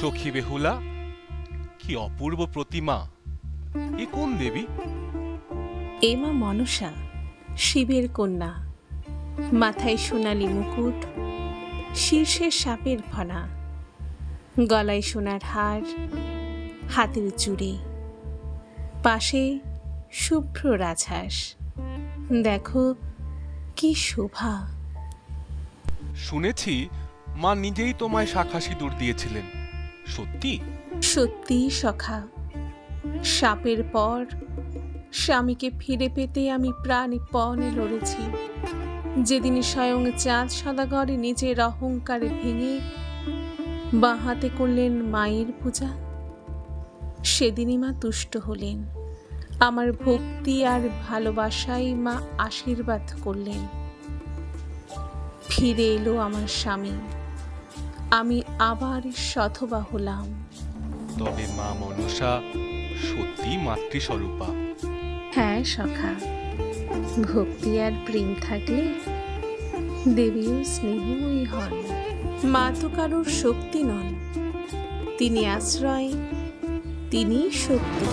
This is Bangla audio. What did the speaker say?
সখী বেহুলা কি অপূর্ব প্রতিমা। এ কোন দেবী? এ মা মনসা শিবের কন্যা। মাথায় সোনালি মুকুট শীর্ষে সাপের ফনা। গলায় সোনার হার হাতের চুড়ি। পাশে শুভ্র রাজহাঁস। দেখো কি শোভা। শুনেছি মা নিজেই তোমায় শাখা সিঁদুর দিয়েছিলেন। সত্যি? সত্যি, সখা। সাপের পর স্বামীকে ফিরে পেতে আমি প্রাণপণে লড়েছি। যেদিন স্বয়ং চাঁদ সদাগরে নিজের অহংকারে ভেঙে বাঁ হাতে করলেন মায়ের পূজা, সেদিনই মা তুষ্ট হলেন। আমার ভক্তি আর ভালোবাসায় মা আশীর্বাদ করলেন। ফিরে এলো আমার স্বামী। আমি আবার সধবা হলাম। তবে মা মনসা সত্যি মাতৃস্বরূপা। হ্যাঁ সখা। ভক্তি আর প্রেম থাকলে দেবীও স্নেহময়ী হন। মা তো কারোর শক্তি নন। তিনি আশ্রয় তিনি শক্তি।